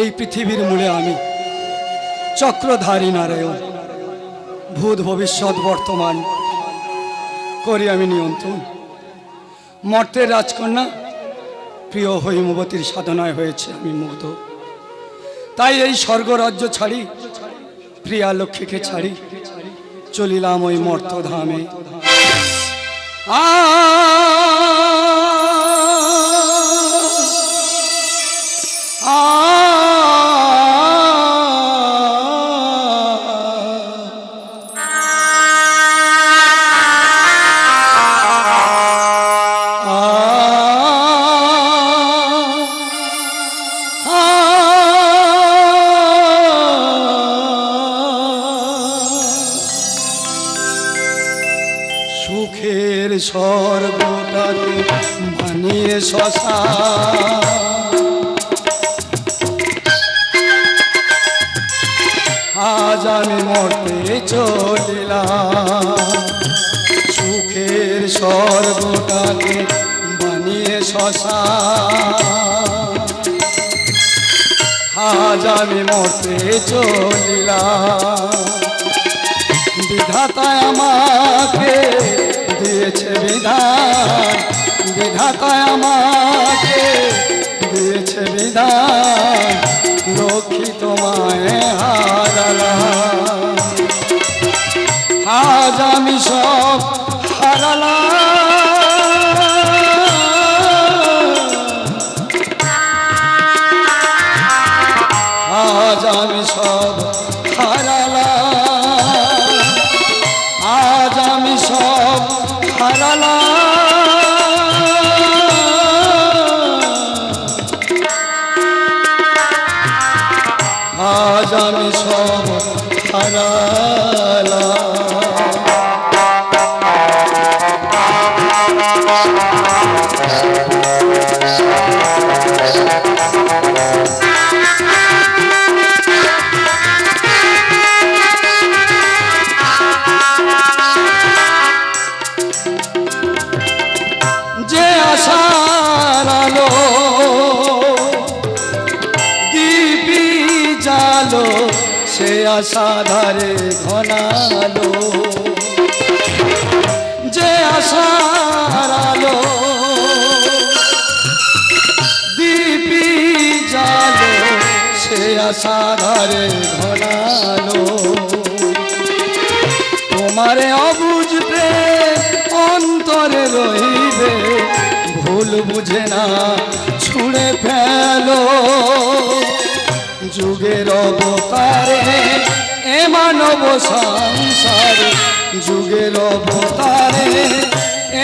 এই পৃথিবীর মূলে আমি। চক্রধারী নারায়ণ, ভূত ভবিষ্যৎ বর্তমান, করি আমি নিয়ন্ত্রণ। মর্তের রাজকন্যা, প্রিয় হৈমবতীর সাধনায় হয়েছে আমি মুগ্ধ। তাই এই স্বর্গরাজ্য ছাড়ি, প্রিয়া লক্ষ্মীকে ছাড়ি, চলিলাম ওই মর্তধামে। আ সুখের আজ আমি মরতে চলিলাম। সুখের স্বর্গটাকে বানিয়ে শশা। আজ আমি মরতে চলিলাম। বিধাতা আমাকে দিয়েছে বিধান। বিধাতা আমাকে দিয়েছে বিধান। লক্ষ্মী তোমায় হারালা আজ আমি সব হারালাম। আজ আমি সব হারালাম। জালো সে আশা ধারে ঘনালো। যে আশার আলো দিবি জালো, সে আশা ধারে ঘনালো। তোমারে অবুঝবে অন্তরে রইবে ভুল বুঝে না, ছুঁড়ে ফেলো। যুগের অবতারে, এ মানব সংসারে। যুগের অবতারে,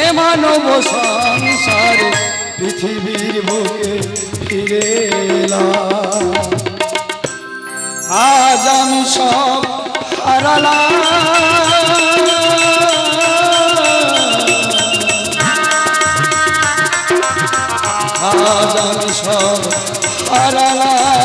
এ মানব সংসারে। পৃথিবীর বুকে ফিরে আজ আমি সব হারালাম। আজ আমি সব হারালাম।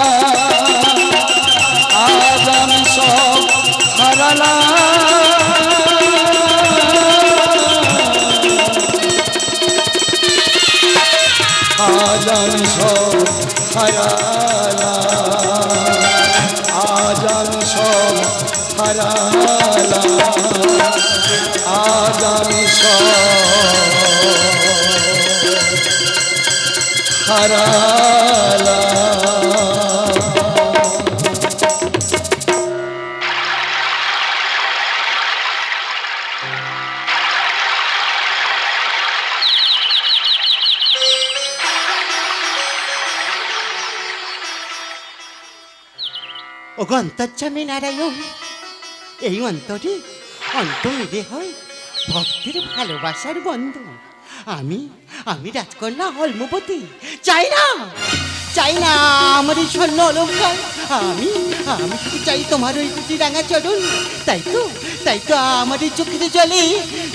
হারালাম আজ আমি সব হারালাম আজ সব হারালাম ও অন্তর্যামী নারায়ণ এই অন্তরে অন্তরে হয় ভক্তের ভালোবাসার গন্ধ আমি আমি রাজকন্যা হলমপতি। চাই না চাই না আমার এই স্বর্ণ অলঙ্কার। আমি আমি শুধু চাই তোমার ওই দুটি রাঙা চরণ তাই তো তাই তো আমার এই চোখের জলে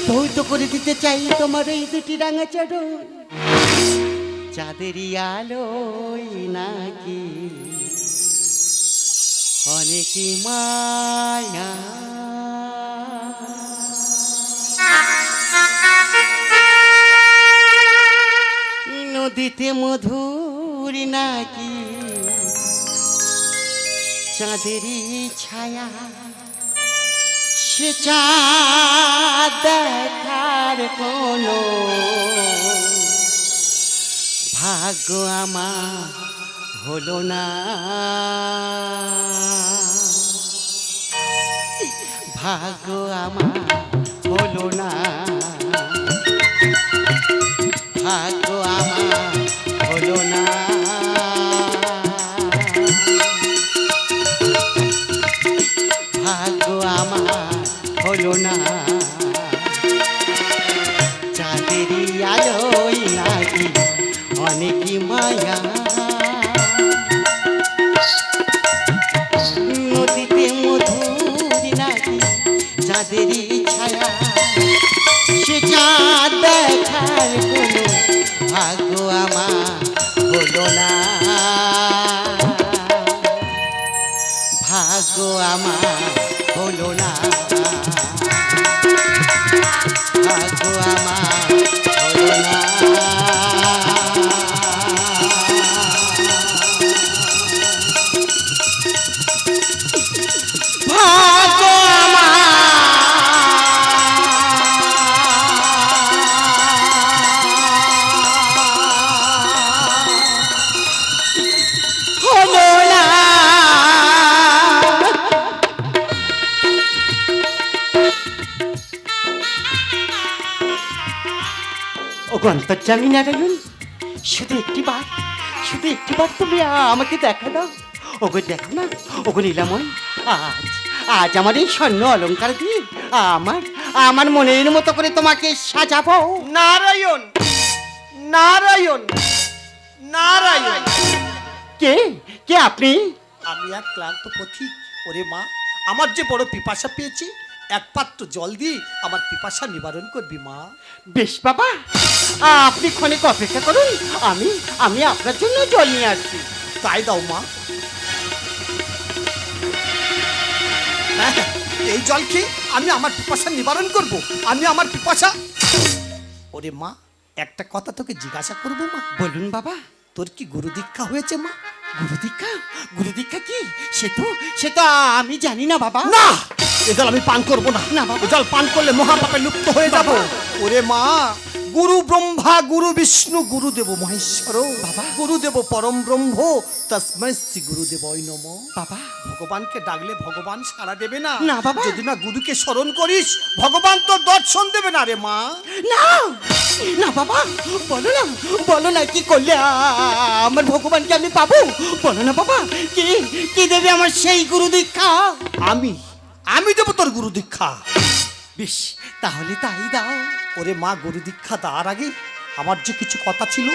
ধৌত করে দিতে চাই তোমার এই দুটি রাঙা চরণ চাঁদেরই আলোয় নাকি অনেক মায়া নদীতে মধুর নাকি চাঁদেরই ছায়া? সে দেখার কোনো ভাগ্য আমার হলো না। ভাগ্য আমার হলো না। ভাগ্য আমার হলো না। ভাগ্য চাঁদ দেখার কোনো ভাগ্য আমার হলো না। ভাগ্য আমার হলো না। ও গন্তর্জামী নারায়ণ শুধু একটি বার শুধু একটি বার তুমি আমাকে দেখা দাও। ওগো দেখো না ওগো নীলাময় আজ আজ আমার এই স্বর্ণ অলঙ্কার দিয়ে আমার আমার মনের মতো করে তোমাকে সাজাবো। নারায়ণ নারায়ণ নারায়ণ। কে কে আপনি? আমি এক ক্লান্ত পথিক ওরে মা আমার যে বড় পিপাসা পেয়েছি এক পাত্র জল দিয়ে আমার পিপাসা নিবারণ করবি মা। বেশ বাবা আপনি ক্ষণিক অপেক্ষা করুন। আমি আমি আপনার জন্য জল নিয়ে আসছি। তাই দাও মা। হ্যাঁ, এই জল খেয়ে আমি আমার পিপাসা নিবারণ করব। আমি আমার পিপাসা। ওরে মা একটা কথা তোকে জিজ্ঞাসা করব মা। বলুন বাবা। তোর কি গুরু দীক্ষা হয়েছে মা? গুরু দীক্ষা? গুরু দীক্ষা কি? সে তো সে তো আমি জানি না বাবা। না! এ জল আমি পান করব না না, বাবা। এ জল পান করলে মহাপাপে লুপ্ত হয়ে যাব। ওরে মা গুরু ব্রহ্মা গুরু বিষ্ণু গুরুদেব মহেশ্বর বাবা। গুরুদেব পরম ব্রহ্ম তস্মৈ শ্রী গুরুদেব নম বাবা ভগবানকে ডাকলে ভগবান সাড়া দেবে না না, বাবা। যদি না গুরুকে স্মরণ করিস ভগবান তো দর্শন দেবে না রে মা না না বাবা বলো না বলো না কি করলে আ- আমার ভগবানকে আমি পাবো বলো না বাবা কি কি দেবে আমার সেই গুরু দীক্ষা আমি আমি দেবো তোর গুরু দীক্ষা। বেশ, তাহলে তাই দাও। ওরে মা, গুরু দীক্ষা দেওয়ার আগে আমার যে কিছু কথা ছিল,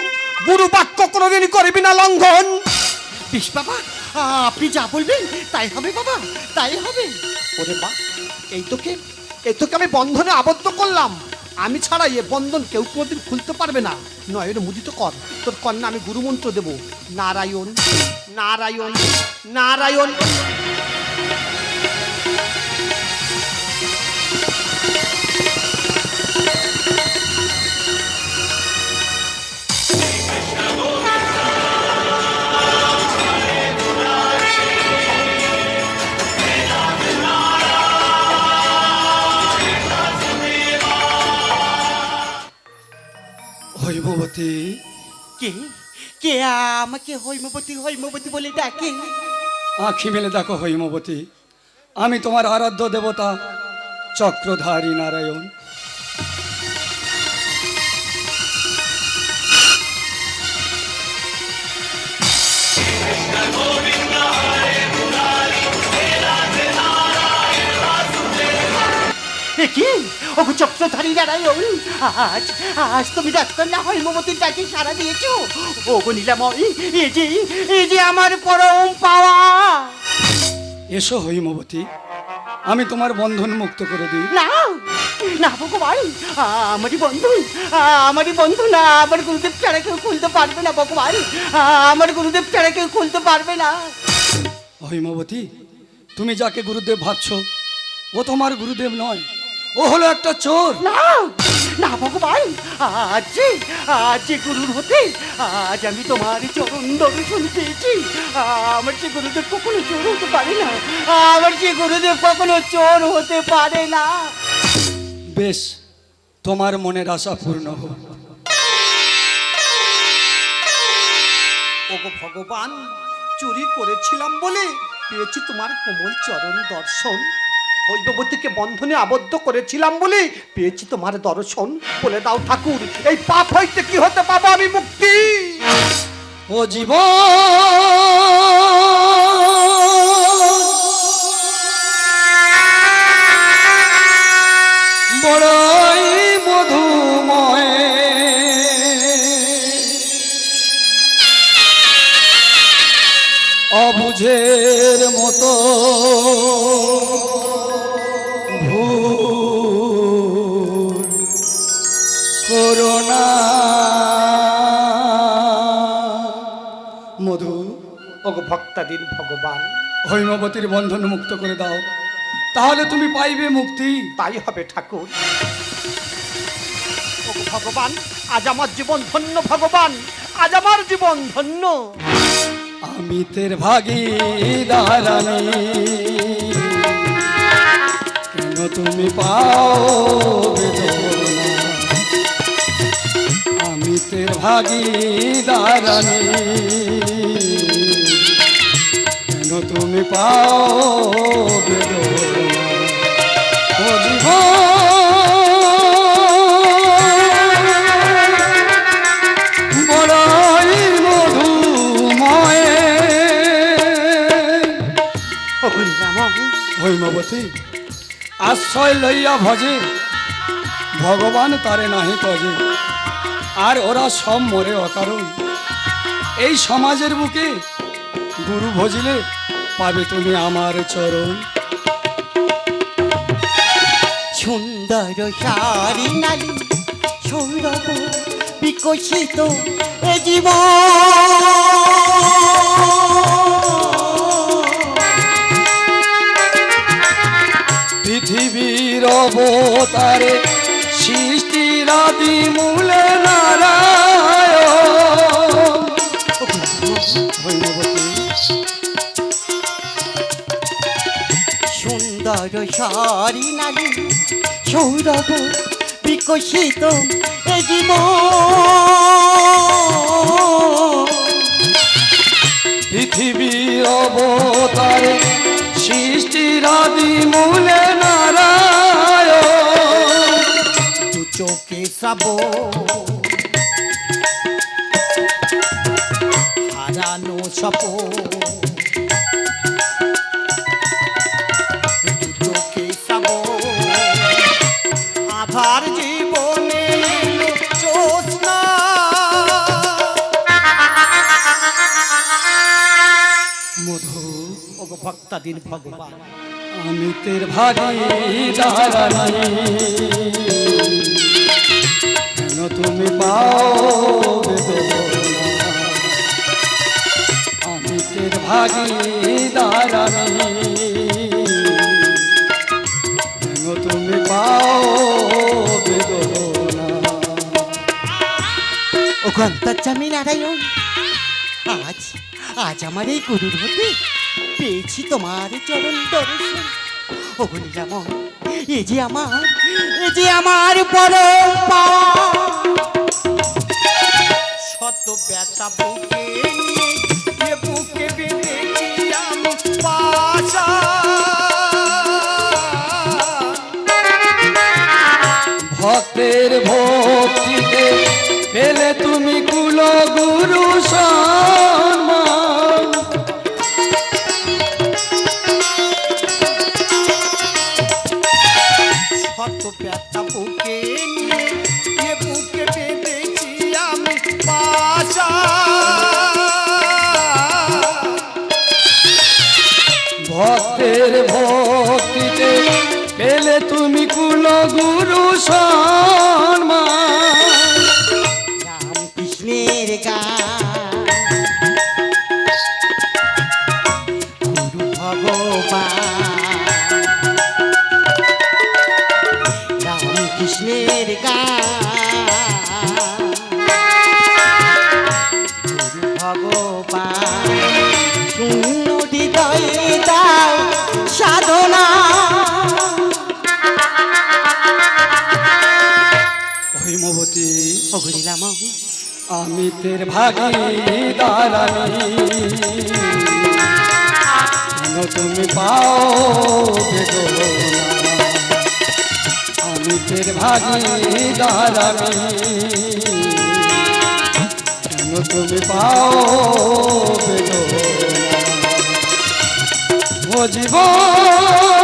গুরু বাক্য কোনোদিনই করবি না লঙ্ঘন। বেশ বাবা, আপনি যা বলবেন তাই হবে বাবা, তাই হবে। ওরে মা, এই তোকে এই তোকে আমি বন্ধনে আবদ্ধ করলাম। আমি ছাড়া এ বন্ধন কেউ কোনোদিন খুলতে পারবে না। নয় এটা মুদিত কর, তোর কন্যা আমি গুরুমন্ত্র দেব। নারায়ণ নারায়ণ নারায়ণ। আমাকে হৈমবতী হৈমবতী বলে ডাকে। আঁখি মেলে দেখো হৈমবতী আমি তোমার আরাধ্য দেবতা চক্রধারী নারায়ণ। কি? ওগো চক্রধারী নারায়ণ আজ আজ তুমি রাজকন্যা হৈমবতীর ডাকে সারা দিয়েছ। ওগো নীলাময় এ যে এ যে আমার পরম পাওয়া। এসো হৈমবতী আমি তোমার বন্ধন মুক্ত করে দিই। না না ভগবান আমারই বন্ধু আমারই বন্ধু না আমার গুরুদেব ছাড়া কেউ খুলতে পারবে না ভগবান আমার গুরুদেব ছাড়া কেউ খুলতে পারবে না। হৈমবতী তুমি যাকে গুরুদেব ভাবছ ও তোমার গুরুদেব নয় ও হলো একটা চোর। না না ভগবান আজ যে আজ যে গুরুর হতে আজ আমি তোমার চরণ দর্শন পেয়েছি। আমার যে গুরুদেব কখনো চোর হতে পারে না আমার যে গুরুদেব কখনো চোর হতে পারে না। বেশ তোমার মনের আশা পূর্ণ হোক। ওগো ভগবান চুরি করেছিলাম বলে পেয়েছি তোমার কোমল চরণ দর্শন। হৈববতীকে বন্ধনে আবদ্ধ করেছিলাম বলে পেয়েছি তোমার দর্শন। বলে দাও ঠাকুর, এই পাপ হইতে কি হতে পাবো আমি মুক্তি? ও জীব বড়ই ওগো ভক্তাদিন ভগবান। হৈমবতীর বন্ধন মুক্ত করে দাও। তাহলে তুমি পাইবে মুক্তি। তাই হবে ঠাকুর। ভগবান আজ আমার জীবন ধন্য ভগবান আজ আমার জীবন ধন্য। আমি তের ভাগি দারানি কেন তুমি পাও আমি তের ভাগি দারানি কেন তুমি পাও হৈমবতী আশ্রয় লইয়া ভজে। ভগবান তারে নাহি তজে। আর ওরা সব মরে অকারণ। এই সমাজের বুকে গুরু ভজিলে পাবে তুমি আমার চরণ। সুন্দর শাড়ি নারী সুন্দর বিকশিত এ পৃথিবীর অবতারে সৃষ্টির আদি মূলে নারায়ণ সুন্দর সারি নারী সৌরভ বিকশিত এ জীবন পৃথিবীর অবতারে সৃষ্টির আদি মূলে নারায়ণ। দু চোখে শ্রাব হারানো সপ আধার জীবনে জ্যোৎস্না। মধু ওগো ভক্তাদিন ভগবান, আমি তের ভাগি কেন তুমি পাও আমি তের ভাগি দাঁড়ানি ও গন্তচামী নারায়ণ আজ আজ আমার এই গুরুর হতে পেয়েছি তোমার চরণ দর্শন। ও এ যে আমার এ যে আমার পরম পাওয়া শত ব্যথা বুকে নিয়ে এ বুকে বেঁধেছি আমি পাশা। ভক্তের ভক্তিতে পেলে তুমি কুল গুরু সম্মান ওগরিলাম আমি তের ভাগিদার আমি কেন তুমি পাও বেদনা? আমি তের ভাগিদার আমি কেন তুমি পাও ও জীবন